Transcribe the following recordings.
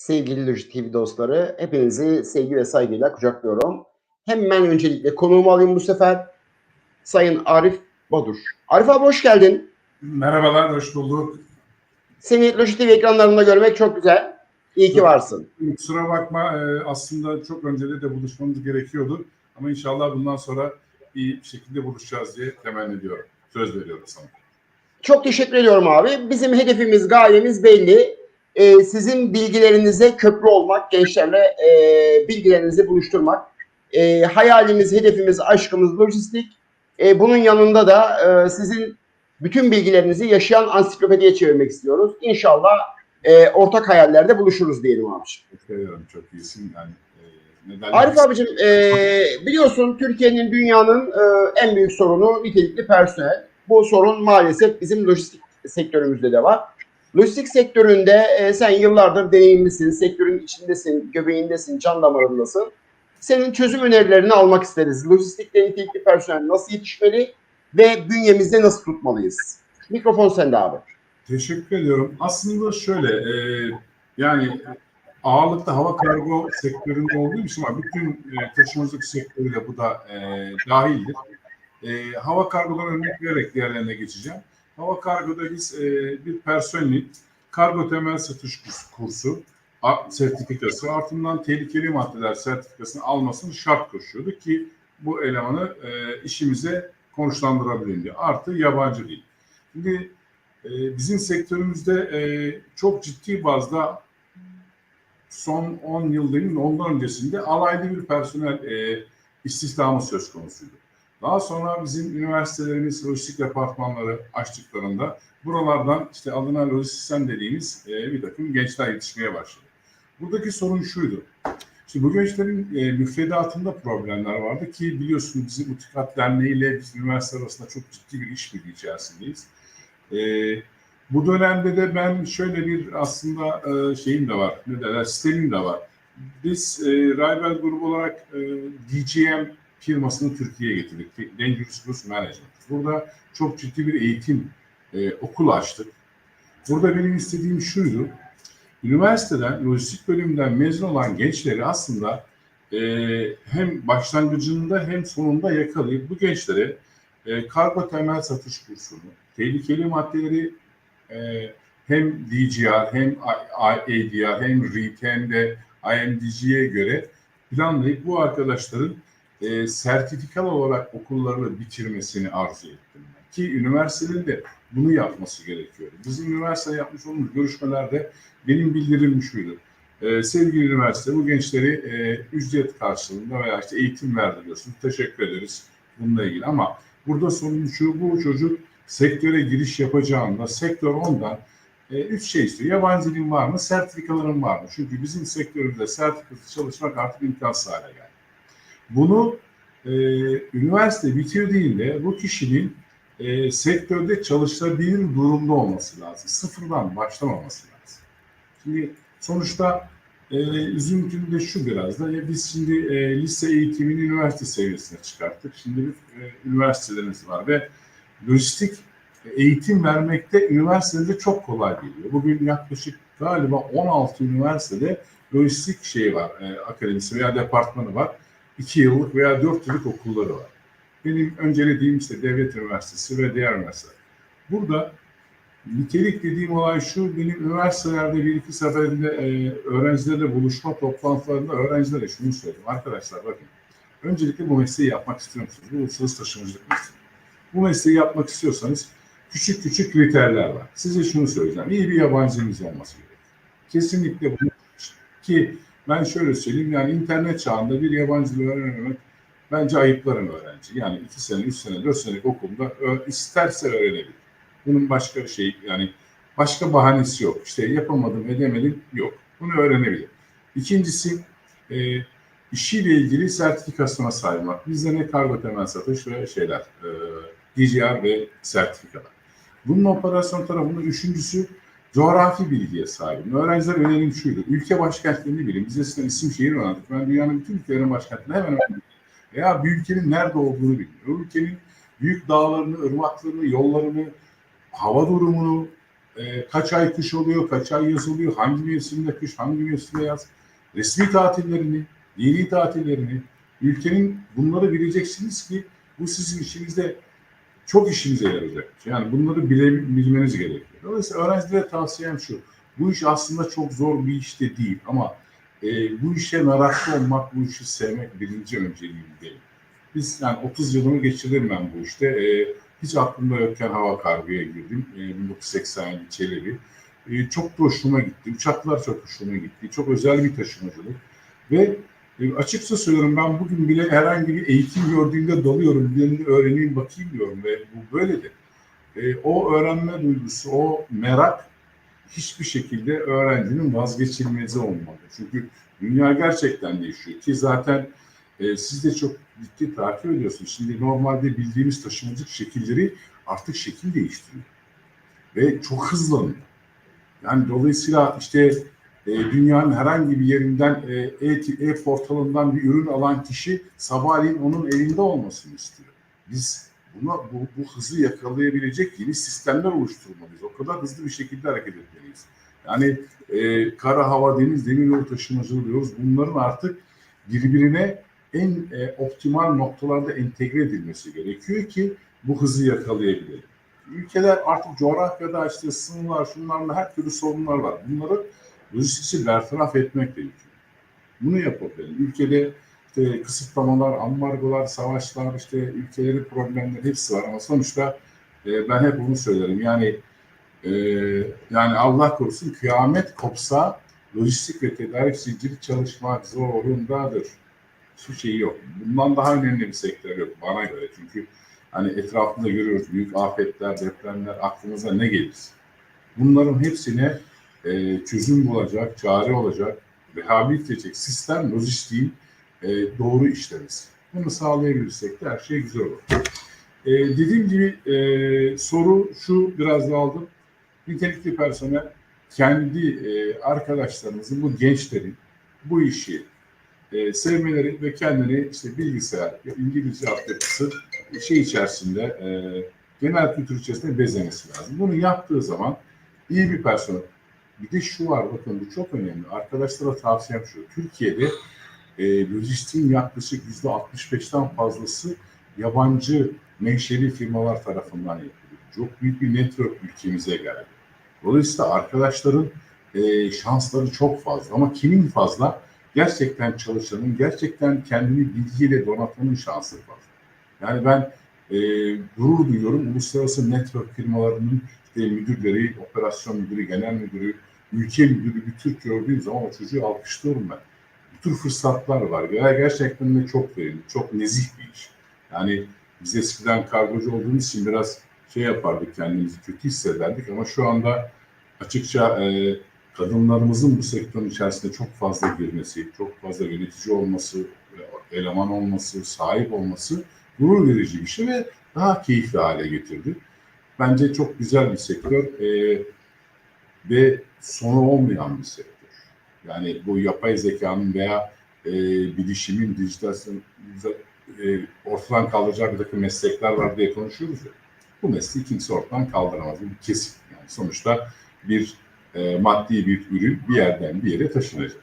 Sevgili Loji TV dostları, hepinizi sevgi ve saygıyla kucaklıyorum. Hemen öncelikle konuğumu alayım bu sefer. Sayın Arif Badur. Arif abi hoş geldin. Merhabalar, hoş bulduk. Seni Loji TV ekranlarında görmek çok güzel. İyi ki varsın. Kusura bakma, e, aslında çok öncede de buluşmamız gerekiyordu. Ama inşallah bundan sonra iyi bir şekilde buluşacağız diye temenni ediyorum. Söz veriyorum sana. Çok teşekkür ediyorum abi. Bizim hedefimiz, gayemiz belli. Ee, sizin bilgilerinize köprü olmak, gençlerle e, bilgilerinizi buluşturmak. E, hayalimiz, hedefimiz, aşkımız lojistik. E, bunun yanında da e, sizin bütün bilgilerinizi yaşayan ansiklopediye çevirmek istiyoruz. İnşallah e, ortak hayallerde buluşuruz diyelim abiciğim. Seviyorum, çok iyisin. Yani, e, neden Arif abicim e, biliyorsun Türkiye'nin dünyanın e, en büyük sorunu nitelikli personel. Bu sorun maalesef bizim lojistik sektörümüzde de var. Lojistik sektöründe e, sen yıllardır deneyimlisin, sektörün içindesin, göbeğindesin, can damarındasın. Senin çözüm önerilerini almak isteriz. Lojistikte nitelikli personel nasıl yetişmeli ve bünyemizde nasıl tutmalıyız? Mikrofon sende abi. Teşekkür ediyorum. Aslında şöyle, e, yani ağırlıkta hava kargo sektöründe olduğu için var. Bütün e, taşımacılık sektörü de bu da e, dahildir. E, hava kargodan örnek vererek diğerlerine geçeceğim. Hava kargoda biz e, bir personelin kargo temel satış kursu, sertifikası ardından tehlikeli maddeler sertifikasını almasını şart koşuyorduk ki bu elemanı e, işimize konuşlandırabilelim diye. Artı yabancı değil. Şimdi e, bizim sektörümüzde e, çok ciddi bazda son 10 yıl değil ondan öncesinde alaylı bir personel e, istihdamı söz konusuydu. Daha sonra bizim üniversitelerimiz lojistik departmanları açtıklarında buralardan işte adına lojistisyen dediğimiz e, bir takım gençler yetişmeye başladı. Buradaki sorun şuydu. Şimdi bu gençlerin e, müfredatında problemler vardı ki biliyorsunuz bizim Utikat Derneği ile biz üniversite arasında çok ciddi bir işbirliği içerisindeyiz. E, bu dönemde de ben şöyle bir aslında e, şeyim de var, ne derler, sistemim de var. Biz e, Raybel grubu olarak e, DGM firmasını Türkiye'ye getirdik. Dangerous Goods Management. Burada çok ciddi bir eğitim e, okulu açtık. Burada benim istediğim şuydu. Üniversiteden, lojistik bölümünden mezun olan gençleri aslında e, hem başlangıcında hem sonunda yakalayıp bu gençlere e, kargo temel satış kursunu, tehlikeli maddeleri e, hem DGR hem ADR hem REIT hem de IMDG'ye göre planlayıp bu arkadaşların e, sertifikal olarak okullarını bitirmesini arzu ettim. Ki üniversitenin de bunu yapması gerekiyor. Bizim üniversite yapmış olduğumuz görüşmelerde benim bildirim şuydu. E, sevgili üniversite bu gençleri e, ücret karşılığında veya işte eğitim verdiriyorsunuz. Teşekkür ederiz bununla ilgili ama burada sorun şu bu çocuk sektöre giriş yapacağında sektör ondan e, üç şey istiyor. Yabancı dilin var mı? Sertifikaların var mı? Çünkü bizim sektörümüzde sertifikası çalışmak artık imkansız hale geldi. Bunu e, üniversite bitirdiğinde bu kişinin e, sektörde çalışabilir durumda olması lazım. Sıfırdan başlamaması lazım. Şimdi sonuçta e, üzüntüm de şu biraz da ya biz şimdi e, lise eğitimini üniversite seviyesine çıkarttık. Şimdi e, üniversitelerimiz var ve lojistik eğitim vermekte üniversitede çok kolay geliyor. Bugün yaklaşık galiba 16 üniversitede lojistik şey var, e, akademisi veya departmanı var. 2 yıllık veya 4 yıllık okulları var. Benim öncelediğim işte devlet üniversitesi ve diğer üniversiteler. Burada nitelik dediğim olay şu, benim üniversitelerde bir iki seferinde e, öğrencilerle buluşma toplantılarında öğrencilere şunu söyledim. Arkadaşlar bakın, öncelikle bu mesleği yapmak istiyor musunuz? Bu uluslararası taşımacılık mesleği. Bu mesleği yapmak istiyorsanız küçük küçük kriterler var. Size şunu söyleyeceğim. İyi bir yabancınız olması gerekiyor. Kesinlikle bunu ki ben şöyle söyleyeyim yani internet çağında bir yabancı dil öğrenmemek bence ayıplarım öğrenci. Yani iki sene, üç sene, dört senelik okulda isterse öğrenebilir. Bunun başka bir şey yani başka bahanesi yok. İşte yapamadım, edemedim yok. Bunu öğrenebilir. İkincisi e, işiyle ilgili sertifikasyona sahip olmak. Bizde ne kargo temel satış ve şeyler, e, DCR ve sertifikalar. Bunun operasyon tarafında üçüncüsü coğrafi bilgiye sahibim. Öğrenciler önerim şuydu. Ülke başkentlerini bilin. Biz eskiden isim şehir öğrendik. Ben dünyanın bütün ülkelerin başkentlerini hemen öğrendim. Veya bir ülkenin nerede olduğunu bilin. O ülkenin büyük dağlarını, ırmaklarını, yollarını, hava durumunu, e, kaç ay kış oluyor, kaç ay yaz oluyor, hangi mevsimde kış, hangi mevsimde yaz, resmi tatillerini, dini tatillerini, ülkenin bunları bileceksiniz ki bu sizin işinizde çok işinize yarayacak. Yani bunları bile, bilmeniz gerekiyor. Dolayısıyla öğrencilere tavsiyem şu. Bu iş aslında çok zor bir iş de değil ama e, bu işe meraklı olmak, bu işi sevmek birinci önceliğim değil. Biz yani 30 yılımı geçirdim ben bu işte. E, hiç aklımda yokken hava kargoya girdim. E, 1980 Çelebi. E, çok da hoşuma gitti. Uçaklar çok hoşuma gitti. Çok özel bir taşımacılık. Ve e, açıkça söylüyorum ben bugün bile herhangi bir eğitim gördüğümde dalıyorum. Birini öğreneyim bakayım diyorum ve bu böyledir. E, o öğrenme duygusu, o merak hiçbir şekilde öğrencinin vazgeçilmezi olmalı. Çünkü dünya gerçekten değişiyor ki zaten e, siz de çok ciddi takip ediyorsunuz. Şimdi normalde bildiğimiz taşımacılık şekilleri artık şekil değiştiriyor. Ve çok hızlanıyor. Yani dolayısıyla işte e, dünyanın herhangi bir yerinden e, e, e-portalından bir ürün alan kişi sabahleyin onun elinde olmasını istiyor. Biz buna bu, bu hızı yakalayabilecek yeni sistemler oluşturmalıyız. O kadar hızlı bir şekilde hareket etmeliyiz. Yani e, kara, hava, deniz, demiryolu taşımacılığı diyoruz. Bunların artık birbirine en e, optimal noktalarda entegre edilmesi gerekiyor ki bu hızı yakalayabilelim. Ülkeler artık coğrafyada işte sınırlar, şunlarla her türlü sorunlar var. Bunları lojistiksi bertaraf etmek gerekiyor. Bunu yapabilirim. Ülkede işte kısıtlamalar, ambargolar, savaşlar, işte ülkelerin problemleri hepsi var ama sonuçta e, ben hep bunu söylerim. Yani e, yani Allah korusun kıyamet kopsa lojistik ve tedarik zinciri çalışmak zorundadır. Hiçbir şeyi yok. Bundan daha önemli bir sektör yok bana göre. Çünkü hani etrafında görüyoruz büyük afetler, depremler aklımıza ne gelir? Bunların hepsine e, çözüm bulacak, çare olacak, rehabilite edecek sistem lojistiğin e, doğru işlemesi. Bunu sağlayabilirsek de her şey güzel olur. E, dediğim gibi e, soru şu biraz da aldım. Nitelikli personel kendi e, arkadaşlarımızın, bu gençlerin bu işi e, sevmeleri ve kendini işte bilgisayar, İngilizce altyapısı şey içerisinde e, genel kültür içerisinde bezemesi lazım. Bunu yaptığı zaman iyi bir personel. Bir de şu var bakın bu çok önemli. Arkadaşlara tavsiyem şu. Türkiye'de e, lojistiğin yaklaşık yüzde 65'ten fazlası yabancı menşeli firmalar tarafından yapılıyor. Çok büyük bir network ülkemize geldi. Dolayısıyla arkadaşların e, şansları çok fazla ama kimin fazla? Gerçekten çalışanın, gerçekten kendini bilgiyle donatanın şansı fazla. Yani ben e, gurur duyuyorum uluslararası network firmalarının işte müdürleri, operasyon müdürü, genel müdürü, ülke müdürü bir Türk gördüğüm zaman o çocuğu alkışlıyorum ben. Bu tür fırsatlar var. Gerçekten de çok verimli, çok nezih bir iş. Yani biz eskiden kargocu olduğumuz için biraz şey yapardık kendimizi kötü hissederdik ama şu anda açıkça e, kadınlarımızın bu sektörün içerisinde çok fazla girmesi, çok fazla yönetici olması, eleman olması, sahip olması gurur verici bir şey ve daha keyifli hale getirdi. Bence çok güzel bir sektör e, ve sonu olmayan bir sektör. Yani bu yapay zekanın veya e, bilişimin, dijital e, ortadan kaldıracağı bir takım meslekler var diye konuşuyoruz ya. Bu mesleği kimse ortadan kaldıramaz. Bu kesin. Yani sonuçta bir e, maddi bir ürün bir yerden bir yere taşınacak.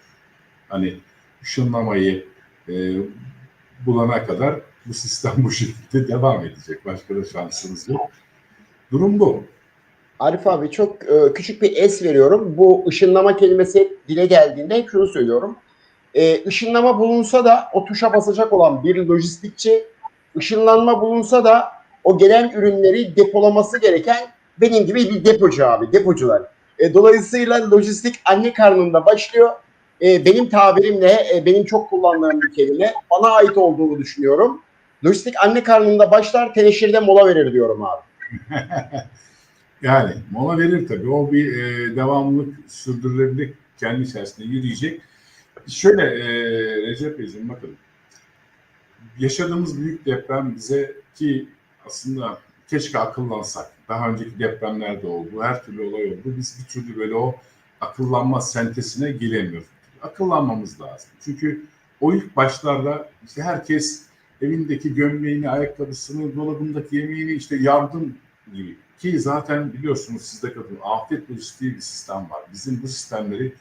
Hani ışınlamayı e, bulana kadar bu sistem bu şekilde devam edecek. Başka da şansımız yok. Durum bu. Arif abi çok e, küçük bir es veriyorum. Bu ışınlama kelimesi dile geldiğinde hep şunu söylüyorum. E, ışınlama bulunsa da o tuşa basacak olan bir lojistikçi, ışınlanma bulunsa da o gelen ürünleri depolaması gereken benim gibi bir depocu abi, depocular. E, dolayısıyla lojistik anne karnında başlıyor. E, benim tabirimle, e, benim çok kullandığım bir kelime, bana ait olduğunu düşünüyorum. Lojistik anne karnında başlar, teneşirde mola verir diyorum abi. yani mola verir tabii. O bir e, devamlılık sürdürülebilir kendi içerisinde yürüyecek. Şöyle e, Recep Beyciğim bakın. Yaşadığımız büyük deprem bize ki aslında keşke akıllansak. Daha önceki depremlerde oldu. Her türlü olay oldu. Biz bir türlü böyle o akıllanma sentesine gelemiyoruz. Akıllanmamız lazım. Çünkü o ilk başlarda işte herkes evindeki gömleğini, ayakkabısını, dolabındaki yemeğini işte yardım gibi. Ki zaten biliyorsunuz sizde kadın afet lojistiği bir sistem var. Bizim bu sistemleri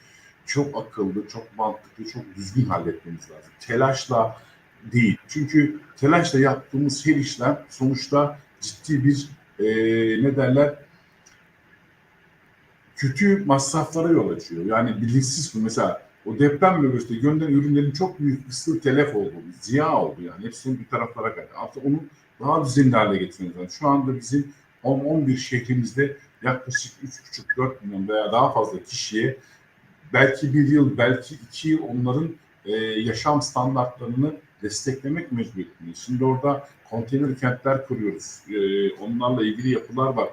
çok akıllı, çok mantıklı, çok düzgün halletmemiz lazım. Telaşla değil. Çünkü telaşla yaptığımız her işlem sonuçta ciddi bir e, ne derler kötü masraflara yol açıyor. Yani bilinçsiz mesela o deprem bölgesinde gönderilen ürünlerin çok büyük kısmı telef oldu, ziya oldu yani. Hepsinin bir taraflara kaydı. Artık onu daha düzenli hale getirmemiz lazım. Şu anda bizim 10-11 şehrimizde yaklaşık 3,5-4 milyon veya daha fazla kişiye belki bir yıl, belki iki yıl onların e, yaşam standartlarını desteklemek mecburiyetindeyiz. Şimdi orada konteyner kentler kuruyoruz. E, onlarla ilgili yapılar var.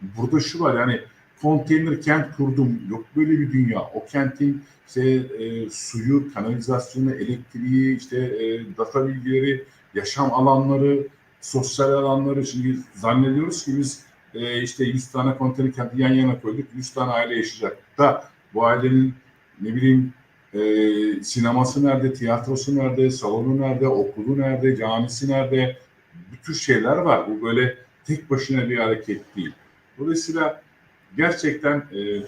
Burada şu var yani konteyner kent kurdum. Yok böyle bir dünya. O kentin işte e, suyu, kanalizasyonu, elektriği, işte e, data bilgileri, yaşam alanları, sosyal alanları. Şimdi zannediyoruz ki biz e, işte 100 tane konteyner kenti yan yana koyduk. 100 tane aile yaşayacak. Da bu ailenin ne bileyim e, sineması nerede, tiyatrosu nerede, salonu nerede, okulu nerede, camisi nerede? Bu tür şeyler var. Bu böyle tek başına bir hareket değil. Dolayısıyla gerçekten e,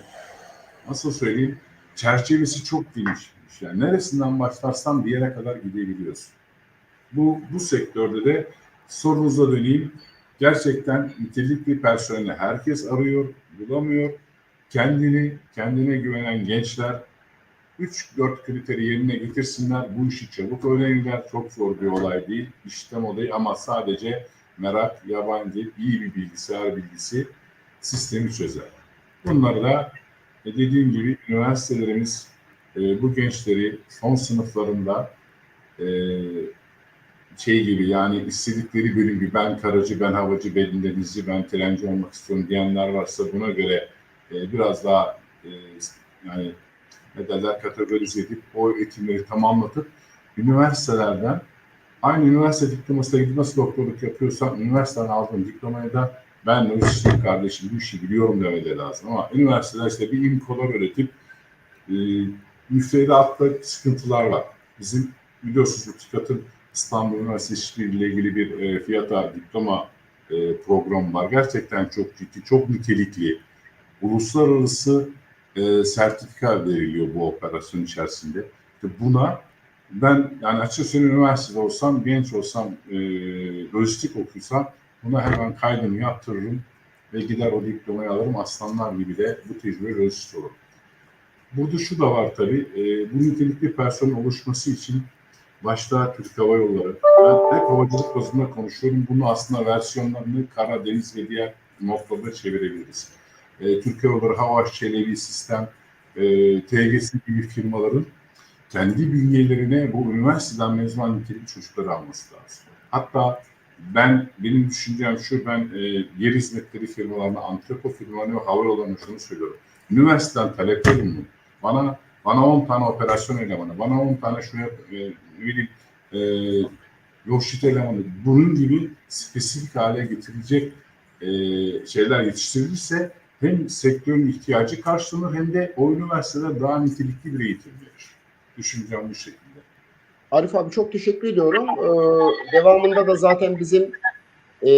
nasıl söyleyeyim çerçevesi çok genişmiş. Yani neresinden başlarsan bir yere kadar gidebiliyorsun. Bu, bu sektörde de sorunuza döneyim. Gerçekten nitelikli personeli herkes arıyor, bulamıyor. Kendini, kendine güvenen gençler 3-4 kriteri yerine getirsinler. Bu işi çabuk öğrenirler. Çok zor bir olay değil. İşlem olayı ama sadece merak, yabancı, iyi bir bilgisayar bilgisi sistemi çözer. Bunları da e, dediğim gibi üniversitelerimiz e, bu gençleri son sınıflarında e, şey gibi yani istedikleri bölüm gibi ben karacı, ben havacı, ben denizci, ben trenci olmak istiyorum diyenler varsa buna göre e, biraz daha e, yani ne derler kategorize edip o eğitimleri tamamlatıp üniversitelerden aynı üniversite diplomasıyla gidip nasıl doktorluk yapıyorsan üniversiteden aldığın diplomaya da ben lojistik kardeşim bu işi biliyorum demede lazım ama üniversiteler işte bir imkolar öğretip e, müfredatta sıkıntılar var. Bizim biliyorsunuz TÜKAT'ın İstanbul Üniversitesi ile ilgili bir e, fiyata diploma e, programı var. Gerçekten çok ciddi, çok nitelikli. Uluslararası e, sertifika veriliyor bu operasyon içerisinde. İşte buna ben yani açıkçası üniversitede olsam, genç olsam, e, lojistik okuysam buna hemen kaydımı yaptırırım ve gider o diplomayı alırım. Aslanlar gibi de bu tecrübe lojistik olurum. Burada şu da var tabii, e, bu nitelikli personel oluşması için başta Türk Hava Yolları, ben hep havacılık bazında konuşuyorum. Bunu aslında versiyonlarını kara, deniz ve diğer noktalarda çevirebiliriz. E, Türk Hava Yolları, Hava Çelebi Sistem, e, TGS gibi firmaların kendi bünyelerine bu üniversiteden mezun nitelikli çocukları alması lazım. Hatta ben benim düşüncem şu ben e, yer hizmetleri firmalarına, antrepo firmalarına ve hava yollarına şunu söylüyorum. Üniversiteden talep edin mi? Bana bana 10 tane operasyon elemanı, bana 10 tane şuraya e, ne bileyim e, yolşit elemanı, bunun gibi spesifik hale getirilecek e, şeyler yetiştirilirse hem sektörün ihtiyacı karşılanır hem de o üniversiteler daha nitelikli bir eğitim verir. Düşüncem bu şekilde. Arif abi çok teşekkür ediyorum. Ee, devamında da zaten bizim e,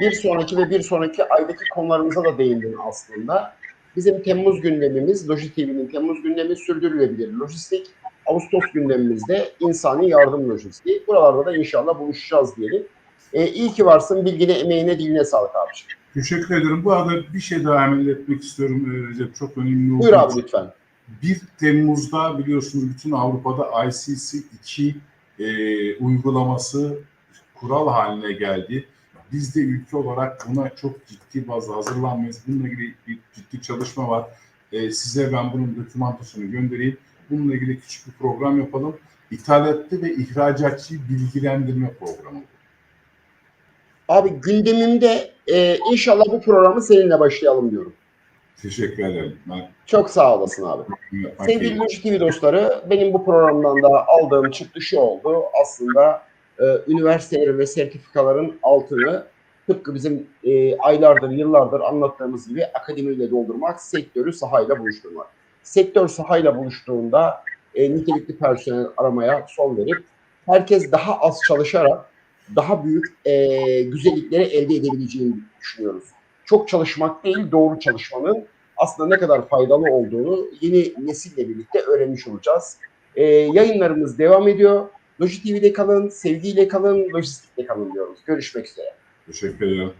bir sonraki ve bir sonraki aydaki konularımıza da değindin aslında. Bizim Temmuz gündemimiz, Loji TV'nin Temmuz gündemi sürdürülebilir lojistik. Ağustos gündemimizde insani yardım lojistiği. Buralarda da inşallah buluşacağız diyelim. Ee, iyi ki varsın. Bilgine, emeğine, diline sağlık abiciğim. Teşekkür ederim. Bu arada bir şey daha emel etmek istiyorum e, Recep. Çok önemli Buyur olduğu abi lütfen. 1 Temmuz'da biliyorsunuz bütün Avrupa'da ICC 2 e, uygulaması kural haline geldi. Biz de ülke olarak buna çok ciddi bazda hazırlanmayız. Bununla ilgili bir ciddi çalışma var. E, size ben bunun dokümantasyonu göndereyim. Bununla ilgili küçük bir program yapalım. İthalatçı ve ihracatçıyı bilgilendirme programı. Abi gündemimde e, inşallah bu programı seninle başlayalım diyorum. Teşekkür ederim. Ben Çok sağ olasın abi. Sevgili. Loji TV dostları, benim bu programdan da aldığım çıktı şu oldu. Aslında e, üniversitelerin ve sertifikaların altını tıpkı bizim e, aylardır, yıllardır anlattığımız gibi akademiyle doldurmak, sektörü sahayla buluşturmak. Sektör sahayla buluştuğunda e, nitelikli personel aramaya son verip herkes daha az çalışarak daha büyük e, güzellikleri elde edebileceğini düşünüyoruz. Çok çalışmak değil, doğru çalışmanın aslında ne kadar faydalı olduğunu yeni nesille birlikte öğrenmiş olacağız. Ee, yayınlarımız devam ediyor. Loji TV'de kalın, sevgiyle kalın, lojistikle kalın diyoruz. Görüşmek üzere. Teşekkür ederim.